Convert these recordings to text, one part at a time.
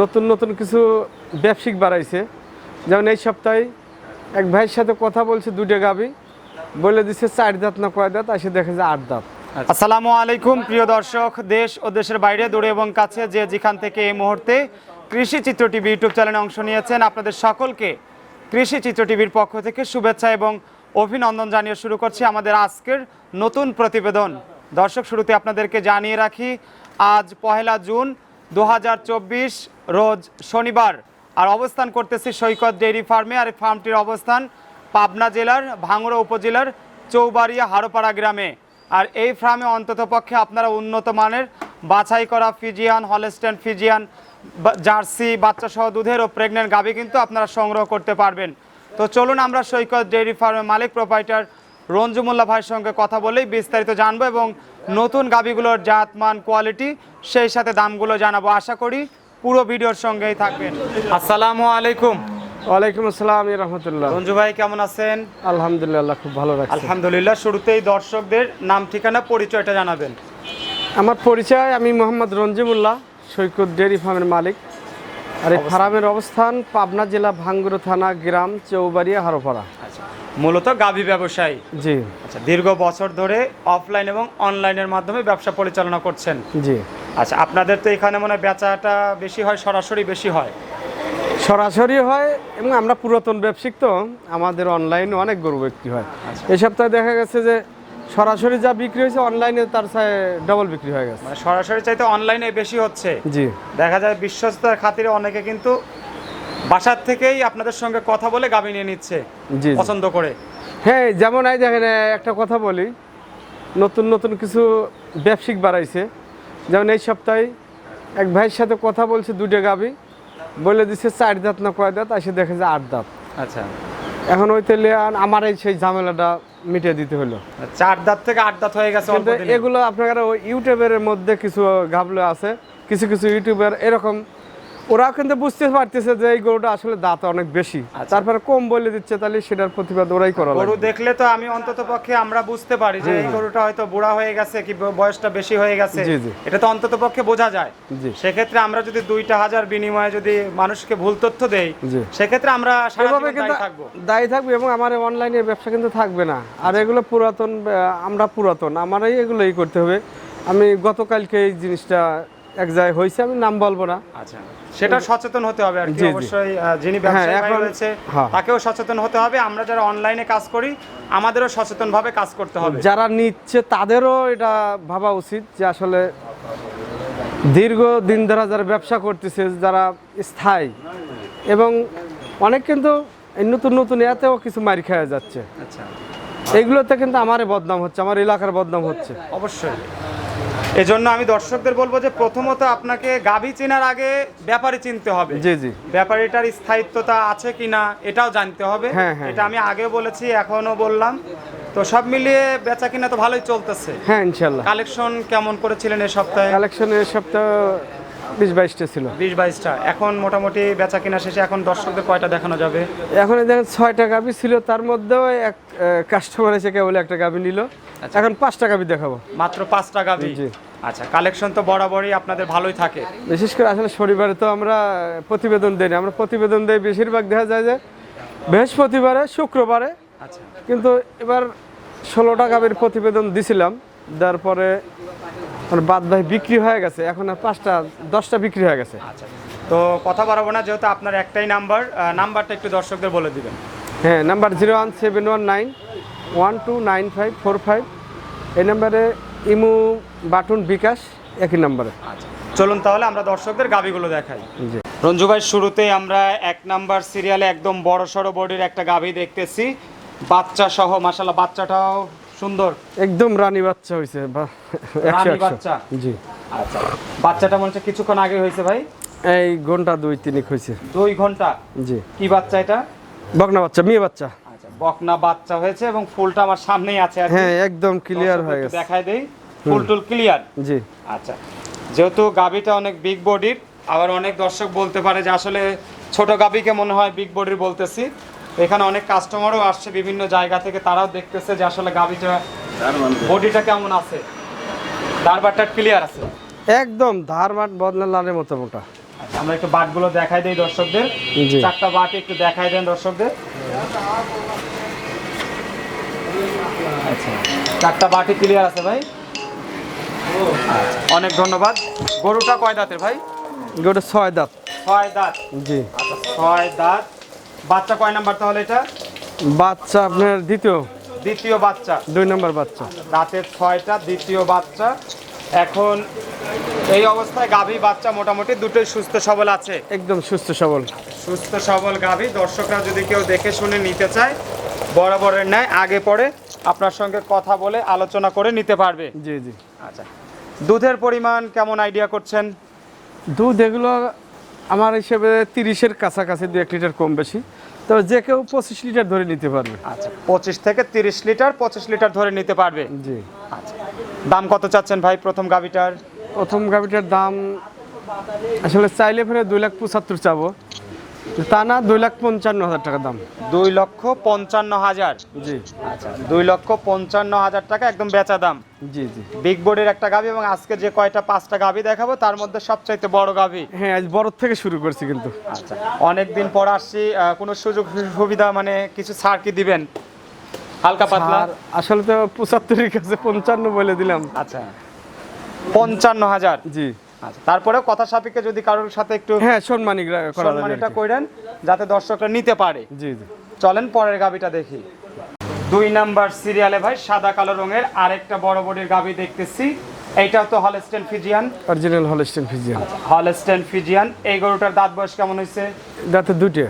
নতুন নতুন কিছু ব্যবসায়িক বাড়াইছে। যেমন এই সপ্তাহে এক ভাইয়ের সাথে কথা বলছে দুটো গাবি। বলে দিচ্ছে চার দাঁত না কয় দাঁত এসে দেখে যে আট দাঁত। আসসালামু আলাইকুম, প্রিয় দর্শক, দেশ ও দেশের বাইরে, দূরে এবং কাছে যে যেখান থেকে এই মুহূর্তে কৃষি চিত্র টিভি ইউটিউব চ্যানেলে অংশ নিয়েছেন, আপনাদের সকলকে কৃষি চিত্র টিভির পক্ষ থেকে শুভেচ্ছা এবং অভিনন্দন জানিয়ে শুরু করছি আমাদের আজকের নতুন প্রতিবেদন। দর্শক, শুরুতে আপনাদেরকে জানিয়ে রাখি, আজ পহেলা জুন দু হাজার চব্বিশ রোজ শনিবার। আর অবস্থান করতেছি সৈকত ডেইরি ফার্মে। আর ফার্মটির অবস্থান পাবনা জেলার ভাঙড়া উপজেলার চৌবাড়িয়া হারোপাড়া গ্রামে। আর এই ফার্মে অন্ততপক্ষে আপনারা উন্নত মানের বাছাই করা ফিজিয়ান, হলেস্টেন ফিজিয়ান জার্সি বাচ্চা সহ দুধের ও প্রেগনেন্ট গাভী কিন্তু আপনারা সংগ্রহ করতে পারবেন। তো চলুন আমরা সৈকত ডেইরি ফার্মের মালিক প্রোপাইটার রঞ্জুমুল্লা ভাইয়ের সঙ্গে কথা বলেই বিস্তারিত জানব এবং নতুন গাভীগুলোর জাত মান কোয়ালিটি সেই সাথে দামগুলো জানাব। আশা করি পুরো ভিডিওর সঙ্গেই থাকবেন। আসসালামু আলাইকুম। ওয়ালাইকুম আসসালাম রহমতুল্লাহ। রঞ্জু ভাই কেমন আছেন? আলহামদুলিল্লাহ খুব ভালো রাখছে। আলহামদুলিল্লাহ শুরুতেই দর্শকদের নাম ঠিকানা পরিচয়টা জানাবেন। আমার পরিচয় আমি মোহাম্মদ রঞ্জিমুল্লাহ সৈকত ডেয়ারি ফার্মের মালিক। আর এই ফার্মের অবস্থান পাবনা জেলা ভাঙ্গুর থানা গ্রাম চৌবাড়িয়া হারোপাড়া। আচ্ছা। মূলত গাভী ব্যবসায়ী। জি। আচ্ছা দীর্ঘ বছর ধরে অফলাইন এবং অনলাইনের মাধ্যমে ব্যবসা পরিচালনা করছেন। জি। আচ্ছা আপনাদের তো এখানে মনে হয় বেচাটা বেশি হয় সরাসরি বেশি হয়। সরাসরি হয় এবং আমরা পুরাতন ব্যবসায়িক তো আমাদের অনলাইনে অনেক গরু বিক্রি হয়। আচ্ছা। এই সপ্তাহে দেখা গেছে যে সরাসরি যা বিক্রি হয়েছে অনলাইনে তার সাথে ডবল বিক্রি হয়ে গেছে। মানে সরাসরি চাইতে অনলাইনে বেশি হচ্ছে। জি। দেখা যায় বিশ্বস্ততার খাতিরে অনেকে কিন্তু বাসার থেকেই আপনাদের সঙ্গে কথা বলে গাভী নিয়ে নিচ্ছে। পছন্দ করে। হ্যাঁ যেমন এই দেখেন একটা কথা বলি। নতুন নতুন কিছু ব্যবসায়িক বাড়াইছে। যেমন এই সপ্তাহে এক ভাইয়ের সাথে কথা বলছে দুটো গাবি। বলে দিচ্ছে চার দাঁত না কয় দাঁত এসে দেখে যে আট দাঁত। আচ্ছা। এখন ওই তেলে আমার এই সেই ঝামেলাটা মিটিয়ে দিতে হলো। চার দাঁত থেকে আট দাঁত হয়ে গেছে। এগুলো আপনার ইউটিউবের মধ্যে কিছু গাবলো আছে। কিছু কিছু ইউটিউবার এরকম ওরাও কিন্তু বুঝতে পারতেছে যে এই গরুটা আসলে দাঁত অনেক বেশি। আচ্ছা। তারপরে কম বলে দিচ্ছে তাহলে সেটার প্রতিবাদ ওরাই করা গরু। দেখলে তো আমি অন্তত পক্ষে আমরা বুঝতে পারি যে এই গরুটা হয়তো বুড়া হয়ে গেছে কি বয়সটা বেশি হয়ে গেছে। এটা তো অন্তত পক্ষে বোঝা যায়। সেক্ষেত্রে আমরা যদি দুইটা হাজার বিনিময়ে যদি মানুষকে ভুল তথ্য দেই। সেক্ষেত্রে আমরা জীবন কিন্তু দায়ী থাকব। দায়ী থাকবে এবং আমার অনলাইনে ব্যবসা কিন্তু থাকবে না। আর এগুলো পুরাতন আমরা পুরাতন আমারই এগুলোই করতে হবে। আমি গতকালকে এই জিনিসটা এক জায়গায় হয়েছে আমি নাম বলব না। আচ্ছা সেটা সচেতন হতে হবে আর কি। অবশ্যই যিনি ব্যবসায়ী রয়েছে হ্যাঁ। তাকেও সচেতন হতে হবে। আমরা যারা অনলাইনে কাজ করি আমাদেরও সচেতন ভাবে কাজ করতে হবে। যারা নিচ্ছে তাদেরও এটা ভাবা উচিত যে আসলে দীর্ঘ দিন ধরে যারা ব্যবসা করতেছে যারা স্থায়ী এবং অনেক কিন্তু এই নতুন নতুন এতেও কিছু মারি খাওয়া যাচ্ছে। আচ্ছা। এইগুলোতে কিন্তু আমারই বদনাম হচ্ছে আমার এলাকার বদনাম হচ্ছে। অবশ্যই। এজন্য আমি দর্শকদের বলব যে প্রথমত আপনাকে গাভী চেনার আগে ব্যাপারে চিনতে হবে। জি জি। ব্যাপারীটার স্থায়িত্বতা আছে কিনা এটাও জানতে হবে। হ্যাঁ, হ্যাঁ। এটা আমি আগে বলেছি এখনও বললাম। তো সব মিলিয়ে বেচা কিনা তো ভালোই চলতেছে। হ্যাঁ ইনশাল্লাহ। কালেকশন কেমন করেছিলেন এই সপ্তাহে? কালেকশন এই সপ্তাহ বিশ বাইশটা ছিল। বিশ বাইশটা। এখন মোটামুটি বেচা কিনা শেষে এখন দর্শকদের কয়টা দেখানো যাবে? এখন এই দেখেন ছয়টা গাবি ছিল তার মধ্যেও এক কাস্টমার এসে কেবল একটা গাবি নিল। এখন পাঁচটা গাবি দেখাবো। মাত্র পাঁচটা জি। আচ্ছা কালেকশন তো বরাবরই আপনাদের ভালোই থাকে। বিশেষ করে আসলে শনিবারে তো আমরা প্রতিবেদন দিই না আমরা প্রতিবেদন দিই বেশিরভাগ দেখা যায় যে বৃহস্পতিবারে শুক্রবারে। আচ্ছা। কিন্তু এবার ষোলোটা গাবির প্রতিবেদন দিছিলাম দেওয়ার পরে মানে বাদ ভাই বিক্রি হয়ে গেছে। এখন আর পাঁচটা দশটা বিক্রি হয়ে গেছে। আচ্ছা তো কথা বাড়াবো না যেহেতু আপনার একটাই নাম্বার নাম্বারটা একটু দর্শকদের বলে দিবেন। হ্যাঁ number zero one seven one nine one two nine five four five. এই নাম্বারে ইমু বাটুন বিকাশ একই নাম্বারে। আচ্ছা চলুন তাহলে আমরা দর্শকদের গাভিগুলো দেখাই। জি। রঞ্জু ভাই শুরুতেই আমরা এক নাম্বার সিরিয়ালে একদম বড় সড়ো বডির একটা গাভি দেখতেছি। বাচ্চা সহ মাসাল্লাহ বাচ্চাটাও সুন্দর। একদম রানী বাচ্চা হয়েছে একশো রানী বাচ্চা? জি। আচ্ছা। বাচ্চাটা মনে হচ্ছে কিছুক্ষণ আগে হয়েছে ভাই? এই ঘণ্টা দুই তিনিক হয়েছে দুই ঘণ্টা? জি। কি বাচ্চা এটা? বকনা বাচ্চা মেয়ে বাচ্চা। আচ্ছা বকনা বাচ্চা হয়েছে এবং ফুলটা আমার সামনেই আছে হ্যাঁ একদম ক্লিয়ার হয়ে গেছে। দেখাই দেই। ফুল টুল ক্লিয়ার জি। আচ্ছা। যেহেতু গাবিটা অনেক বিগ বডির আবার অনেক দর্শক বলতে পারে যে আসলে ছোট গাবিকে মনে হয় বিগ বডির বলতেছি। এখানে অনেক কাস্টমারও আসছে বিভিন্ন জায়গা থেকে তারাও দেখতেছে যে আসলে গাবিটা বডিটা কেমন আছে। দারবারটা ক্লিয়ার আছে? একদম ধারবাট বদনা লালের মতো মোটা। আচ্ছা, আমরা একটু বাটগুলো দেখাই দিই দর্শকদের। চারটা বাট একটু দেখাই দেন দর্শকদের। আচ্ছা চারটা বাটি ক্লিয়ার আছে ভাই। আচ্ছা, অনেক ধন্যবাদ। গরুটা কয় দাঁতের ভাই? ওটা ছয় দাঁত। ছয় দাঁত। জি। আচ্ছা ছয় দাঁত। বাচ্চা কয় নাম্বার তাহলে এটা? বাচ্চা আপনার দ্বিতীয়। দ্বিতীয় বাচ্চা। দুই নম্বর বাচ্চা। দাঁতের ছয়টা দ্বিতীয় বাচ্চা। এখন এই অবস্থায় গাভী বাচ্চা মোটামুটি দুটোই সুস্থ সবল আছে? একদম সুস্থ সবল। সুস্থ সবল গাভী। দর্শকরা যদি কেউ দেখে শুনে নিতে চায় বরাবরের ন্যায় আগে পরে আপনার সঙ্গে কথা বলে আলোচনা করে নিতে পারবে। জি জি। আচ্ছা। দুধের পরিমাণ কেমন আইডিয়া করছেন? দুধ এগুলো আমার হিসেবে তিরিশের কাছাকাছি দু এক লিটার কম বেশি। তবে যে কেউ পঁচিশ লিটার ধরে নিতে পারবে। আচ্ছা পঁচিশ থেকে তিরিশ লিটার পঁচিশ লিটার ধরে নিতে পারবে? জি। আচ্ছা দাম কত চাচ্ছেন ভাই প্রথম গাভিটার? প্রথম গাভিটার দাম আসলে চাইলে ফেরে দুই লাখ পঁচাত্তর চাবো। তা না দুই লাখ পঞ্চান্ন হাজার টাকা দাম। দুই লক্ষ পঞ্চান্ন হাজার। জি। আচ্ছা দুই লক্ষ পঞ্চান্ন হাজার টাকা একদম বেচা দাম। জি জি। বিগ বোর্ডের একটা গাভী এবং আজকে যে কয়টা পাঁচটা গাভী দেখাবো তার মধ্যে সবচাইতে বড় গাভী। হ্যাঁ আজ বড় থেকে শুরু করছি কিন্তু। আচ্ছা অনেক দিন পর আসছি কোনো সুযোগ সুবিধা মানে কিছু ছাড় কি দিবেন? হালকা পাতলা? আসলে তো পঁচাত্তরের কাছে পঞ্চান্ন বলে দিলাম। আচ্ছা। পঞ্চান্ন হাজার। জি। আচ্ছা তারপরে কথা সাপেক্ষে যদি কারোর সাথে একটু হ্যাঁ যাবে সম্মানিটা। কইরেন যাতে দর্শকরা নিতে পারে। জি জি। চলেন পরের গাবিটা দেখি। দুই নাম্বার সিরিয়ালে ভাই সাদা কালো রঙের আরেকটা বড় বডির গাবি দেখতেছি। এইটাও তো Holstein Friesian original Holstein Friesian Holstein Friesian এই গরুটার দাঁত বয়স কেমন হয়েছে? দাঁতে দুইটা।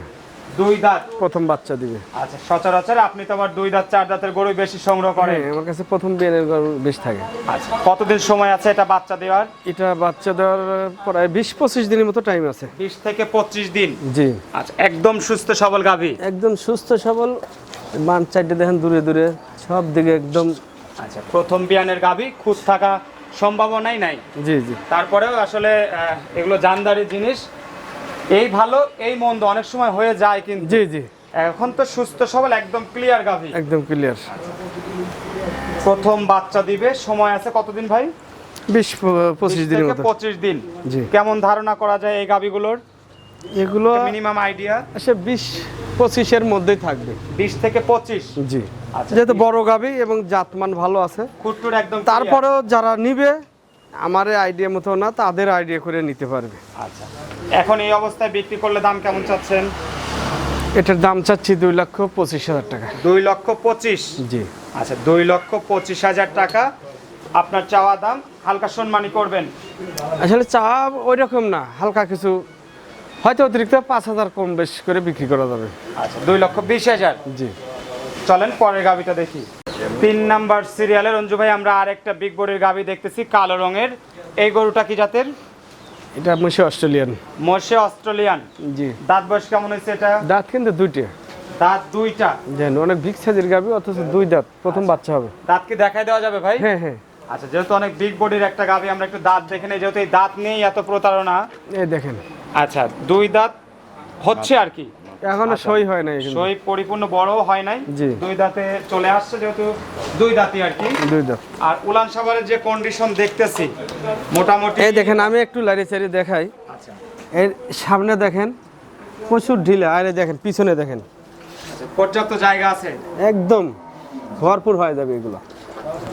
দুই দাঁত? প্রথম বাচ্চা দিবে। আচ্ছা সচরাচর আপনি তো আবার দুই দাঁত চার দাঁতের গরু বেশি সংগ্রহ করেন। হ্যাঁ আমার কাছে প্রথম বিয়ানের গরু বেশ থাকে। আচ্ছা কতদিন সময় আছে এটা বাচ্চা দেওয়ার? এটা বাচ্চা দেওয়ার প্রায় বিশ পঁচিশ দিনের মতো টাইম আছে। বিশ থেকে পঁচিশ দিন? জি। আচ্ছা একদম সুস্থ সবল গাভী? একদম সুস্থ সবল বান চারটে দেখেন দূরে দূরে সব দিকে একদম আচ্ছা প্রথম বিয়ানের গাভী খুদ থাকা সম্ভাবনাই নাই। জি জি। তারপরেও আসলে এগুলো জানদারি জিনিস এই ভালো এই মন্দ অনেক সময় হয়ে যায় কিন্তু। জি জি। এখন তো সুস্থ সবল একদম ক্লিয়ার গাভী। একদম ক্লিয়ার প্রথম বাচ্চা দিবে সময় আছে কতদিন ভাই? বিশ পঁচিশ দিনের মতো। পঁচিশ দিন। জি। কেমন ধারণা করা যায় এই গাভীগুলোর? এগুলো মিনিমাম আইডিয়া আসে বিশ পঁচিশের মধ্যেই থাকবে। বিশ থেকে পঁচিশ? জি। আচ্ছা, যেহেতু বড় গাবি এবং জাতমান ভালো আছে। খুটটুর একদম তারপরেও যারা নিবে আমার আইডিয়া মতো না তাদের আইডিয়া করে নিতে পারবে। আচ্ছা। এখন এই অবস্থায় বিক্রি করলে দাম কেমন চাচ্ছেন? এটার দাম চাচ্ছি দুই লক্ষ পঁচিশ হাজার টাকা। দুই লক্ষ পঁচিশ? জি। আচ্ছা দুই লক্ষ পঁচিশ হাজার টাকা। আপনার চাওয়া দাম হালকা সম্মানী করবেন। আসলে চা ওই রকম না হালকা কিছু হয়তো অতিরিক্ত পাঁচ হাজার কম বেশ করে বিক্রি করা যাবে। আচ্ছা দুই লক্ষ বিশ হাজার। জি। চলেন পরের গাবিটা দেখি। তিন নাম্বার সিরিয়ালের রঞ্জু ভাই আমরা আরেকটা বিগ বডির গাবি দেখতেছি কালো রঙের। এই গরুটা কি জাতের? এটা মুসে অস্ট্রেলিয়ান। মোর্শে অস্ট্রেলিয়ান। জি। দাঁত বয়স কেমন হয়েছে এটা? দাঁত কিন্তু দুইটা। দাঁত দুইটা। জানেন অনেক বিগ সাইজের গাবি অথচ দুই দাঁত প্রথম বাচ্চা হবে। দাঁত কি দেখাই দেওয়া যাবে ভাই? হ্যাঁ হ্যাঁ। আচ্ছা যেহেতু অনেক বিগ বডির একটা গাবি আমরা একটু দাঁত দেখে নেই যেহেতু এই দাঁত নেই এত প্রতারণা। এই দেখেন। আচ্ছা দুই দাঁত হচ্ছে আর কি। এখনও সই হয় নাই সই পরিপূর্ণ বড় হয় নাই। দুই দাঁতে চলে আসছে যেহেতু দুই দাঁতই আর কি। দুই দাঁত। আর উলান সাভারের যে কন্ডিশন দেখতেছি মোটামুটি এই দেখেন আমি একটু লারি চারি দেখাই। আচ্ছা। এর সামনে দেখেন প্রচুর ঢিলে। আর দেখেন পিছনে দেখেন। আচ্ছা, পর্যাপ্ত জায়গা আছে? একদম ভরপুর হয়ে যাবে এগুলো।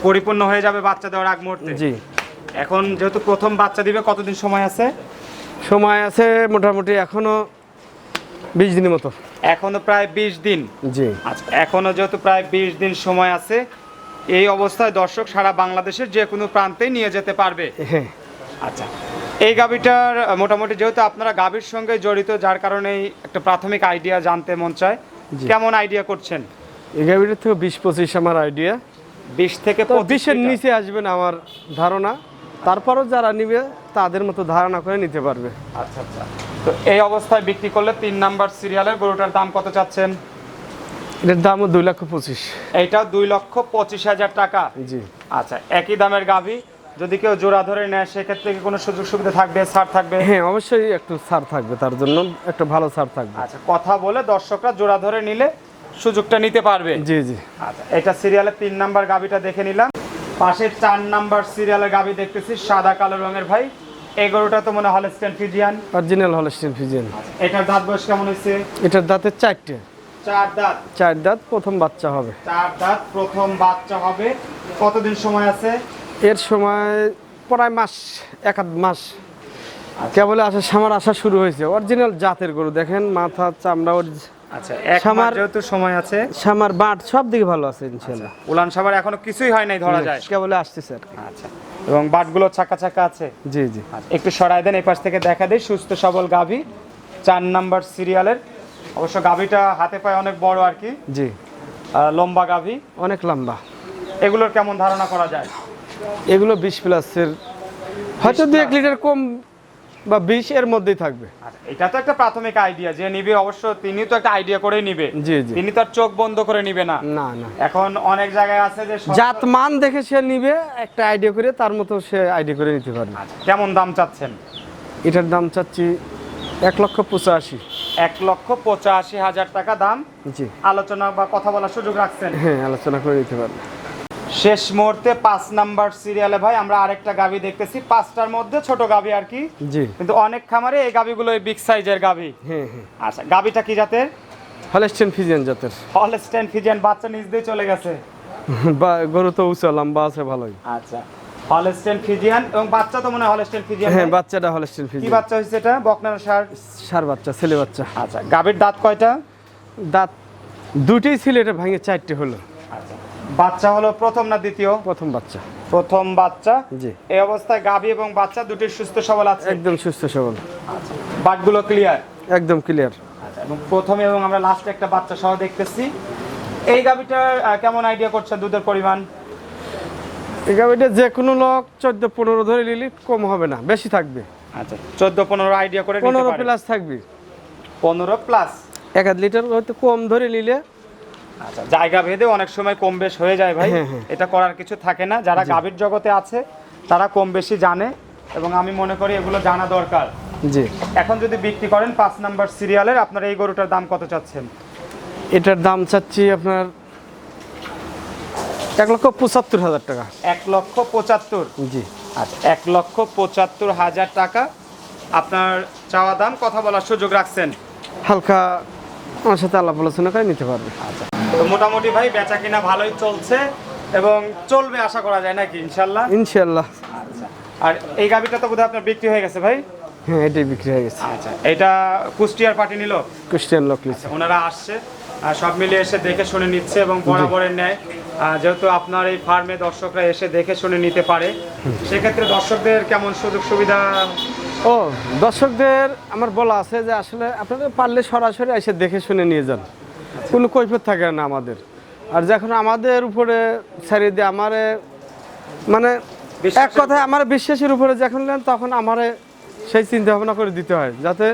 পরিপূর্ণ হয়ে যাবে বাচ্চা দেওয়ার আগ মুহূর্তে? জি। এখন যেহেতু প্রথম বাচ্চা দিবে কতদিন সময় আছে? সময় আছে মোটামুটি এখনও বিশ দিনের মতো। এখনও প্রায় বিশ দিন। জি। আচ্ছা এখনও যেহেতু প্রায় বিশ দিন সময় আছে এই অবস্থায় দর্শক সারা বাংলাদেশের যে কোনো প্রান্তেই নিয়ে যেতে পারবে। হ্যাঁ। আচ্ছা এই গাবিটার মোটামুটি যেহেতু আপনারা গাবির সঙ্গে জড়িত যার কারণে একটা প্রাথমিক আইডিয়া জানতে মন চায়। কেমন আইডিয়া করছেন? এই গাড়িটার থেকে বিশ পঁচিশ আমার আইডিয়া। বিশ থেকে তো 25 বিশের নিচে আসবেন আমার ধারণা। তারপরও যারা নিবে তাদের মতো ধারণা করে নিতে পারবে। আচ্ছা আচ্ছা। তো এই অবস্থায় বিক্রি করলে তিন নাম্বার সিরিয়ালের গরুটার দাম কত চাচ্ছেন? এটার দামও দুই লক্ষ পঁচিশ। এইটাও দুই লক্ষ পঁচিশ হাজার টাকা। জি। আচ্ছা একই দামের গাভী যদি কেউ জোড়া ধরে নেয় সেক্ষেত্রে কি কোনো সুযোগ সুবিধা থাকবে? ছাড় থাকবে? হ্যাঁ অবশ্যই একটু ছাড় থাকবে তার জন্য একটা ভালো ছাড় থাকবে। আচ্ছা কথা বলে দর্শকরা জোড়া ধরে নিলে সুযোগটা নিতে পারবে। জি জি। আচ্ছা এটা সিরিয়ালের তিন নাম্বার গাবিটা দেখে নিলাম। পাশের চার নাম্বার সিরিয়ালের গাবি দেখতেছি সাদা কালো রঙের ভাই। এই গরুটা তো মনে Holstein Friesian original Holstein Friesian এটার দাঁত বয়স কেমন হয়েছে? এটার দাঁতের চারটে। চার দাঁত। চার দাঁত প্রথম বাচ্চা হবে। চার দাঁত প্রথম বাচ্চা হবে। কতদিন সময় আছে? এর সময় প্রায় মাস এক আধ মাস। কেবল আসা সামার আসা শুরু হয়েছে। অরিজিনাল জাতের গরু দেখেন মাথা চামড়া ওর আচ্ছা এক সামার- যেহেতু সময় আছে। সামার বাট সব দিকে ভালো আছে ইনশাল্লাহ। উলান সাবার এখনও কিছুই হয় নাই ধরা যায়। কেবল আর কি। আচ্ছা। এবং বাটগুলো চাকা চাকা আছে। জি জি। একটু সরাই দেন এই পাশ থেকে দেখা দেয় সুস্থ সবল গাভী। চার নাম্বার সিরিয়ালের। অবশ্য গাভীটা হাতে পায়ে অনেক বড় আর কি। জি। লম্বা গাভী। অনেক লম্বা। এগুলোর কেমন ধারণা করা যায়? এগুলো বিশ প্লাসের হয়তো দু এক লিটার কম বা বিশ এর মধ্যেই থাকবে। আচ্ছা, এটা তো একটা প্রাথমিক আইডিয়া যে নিবে অবশ্য তিনি তো একটা আইডিয়া করেই নিবে। জি, জি। তিনি তো আর চোখ বন্ধ করে নিবে না। না না। এখন অনেক জায়গায় আছে যে জাত মান দেখে সে নিবে একটা আইডিয়া করে তার মতো সে আইডিয়া করে নিতে পারবে। আচ্ছা, কেমন দাম চাচ্ছেন? এটার দাম চাচ্ছি এক লক্ষ পঁচাশি। এক লক্ষ পঁচাশি হাজার টাকা দাম। জি। আলোচনা বা কথা বলার সুযোগ রাখছেন? হ্যাঁ আলোচনা করে নিতে পারবে। শেষ মুহূর্তে পাঁচ নাম্বার সিরিয়ালে ভাই আমরা আরেকটা গাভী দেখতেছি। পাঁচটার মধ্যে ছোট গাভী আর কি। জি। কিন্তু অনেক খামারে এই গাভীগুলো বিগ সাইজের গাভী। হ্যাঁ হ্যাঁ। আচ্ছা গাভীটা কি জাতের? হলেস্টেন ফিজিয়ান জাতের। হলস্টেন ফিজিয়ান বাচ্চা নিজ দিয়ে চলে গেছে। বা গরু তো উঁচা লম্বা আছে ভালোই। আচ্ছা হলস্টেন ফিজিয়ান এবং বাচ্চা তো মনে হয় হলস্টেন ফিজিয়ান হ্যাঁ? বাচ্চাটা হলেস্টেন কি ফিজিয়ান বাচ্চা হয়েছে এটা? বকনার সার? সার বাচ্চা ছেলে বাচ্চা। আচ্ছা গাভীর দাঁত কয়টা? দাঁত দুটোই ছিল এটা ভাঙে চারটে হলো। বাচ্চা হলো প্রথম না দ্বিতীয়? প্রথম বাচ্চা। প্রথম বাচ্চা? জি। এই অবস্থায় গাভী এবং বাচ্চা দুটি সুস্থ সবল আছে? একদম সুস্থ সবল। বাটগুলো ক্লিয়ার একদম ক্লিয়ার আচ্ছা এবং প্রথমে এবং আমরা লাস্টে একটা বাচ্চা সহ দেখতেছি। এই গাভীটার কেমন আইডিয়া করছে দুধের পরিমাণ? এই গাড়িটা যে কোনো লোক চোদ্দ পনেরো ধরে নিলে কম হবে না বেশি থাকবে। আচ্ছা চোদ্দ পনেরো আইডিয়া করে পনেরো প্লাস থাকবে। পনেরো প্লাস এক আধ লিটার হয়তো কম ধরে নিলে আচ্ছা জায়গা ভেদে অনেক সময় কম বেশ হয়ে যায় ভাই। হ্যাঁ, হ্যাঁ। এটা করার কিছু থাকে না। যারা গাভীর জগতে আছে তারা কম বেশি জানে এবং আমি মনে করি এগুলো জানা দরকার। জি। এখন যদি বিক্রি করেন পাঁচ নাম্বার সিরিয়ালের আপনার এই গরুটার দাম কত চাচ্ছেন? এটার দাম চাচ্ছি আপনার এক লক্ষ পঁচাত্তর হাজার টাকা। এক লক্ষ পঁচাত্তর? জি। আচ্ছা এক লক্ষ পঁচাত্তর হাজার টাকা। আপনার চাওয়া দাম কথা বলার সুযোগ রাখছেন। হালকা আমার সাথে আলাপ আলোচনা করে নিতে পারবে। আচ্ছা তো মোটামুটি ভাই বেচা কিনা ভালোই চলছে এবং চলবে আশা করা যায় নাকি ইনশাল্লাহ? ইনশাল্লাহ। আচ্ছা। আর এই গাবিটা তো বোধহয় আপনার বিক্রি হয়ে গেছে ভাই? হ্যাঁ এটাই বিক্রি হয়ে গেছে। আচ্ছা এটা কুষ্টিয়ার পার্টি নিল? ক্রিস্টিয়ান লকলিস ওনারা আসছে আর সব মিলে এসে দেখে শুনে নিচ্ছে এবং বরাবরের ন্যায় যেহেতু আপনার এই ফার্মে দর্শকরা এসে দেখে শুনে নিতে পারে সেক্ষেত্রে দর্শকদের কেমন সুযোগ সুবিধা ও দর্শকদের আমার বলা আছে যে আসলে আপনারা পারলে সরাসরি এসে দেখে শুনে নিয়ে যান। কোনো কৈফত থাকে না আমাদের। আর যখন আমাদের উপরে ছেড়ে দিয়ে আমারে মানে এক কথায় আমার বিশ্বাসের উপরে যখন নেন তখন আমারে সেই চিন্তা ভাবনা করে দিতে হয় যাতে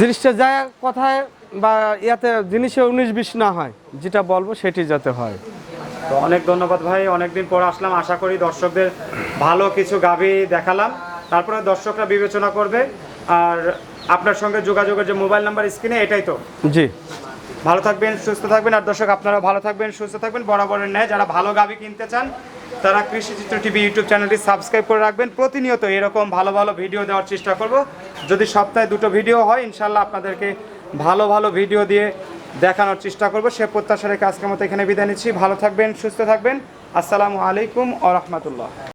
জিনিসটা যায় কথায় বা ইয়াতে জিনিসে উনিশ বিশ না হয় যেটা বলব সেটি যাতে হয়। তো অনেক ধন্যবাদ ভাই অনেকদিন পর আসলাম আশা করি দর্শকদের ভালো কিছু গাভি দেখালাম। তারপরে দর্শকরা বিবেচনা করবে আর আপনার সঙ্গে যোগাযোগের যে মোবাইল নাম্বার স্ক্রিনে এটাই তো। জি। ভালো থাকবেন সুস্থ থাকবেন আর দর্শক আপনারা ভালো থাকবেন সুস্থ থাকবেন বরাবরের ন্যায়। যারা ভালো গাভি কিনতে চান তারা কৃষি চিত্র টিভি ইউটিউব চ্যানেলটি সাবস্ক্রাইব করে রাখবেন। প্রতিনিয়ত এরকম ভালো ভালো ভিডিও দেওয়ার চেষ্টা করব। যদি সপ্তাহে দুটো ভিডিও হয় ইনশাল্লাহ আপনাদেরকে ভালো ভালো ভিডিও দিয়ে দেখানোর চেষ্টা করব। সে প্রত্যাশা রেখে আজকের মতো এখানে বিদায় নিচ্ছি। ভালো থাকবেন সুস্থ থাকবেন। আসসালামু আলাইকুম ও রহমতুল্লাহ।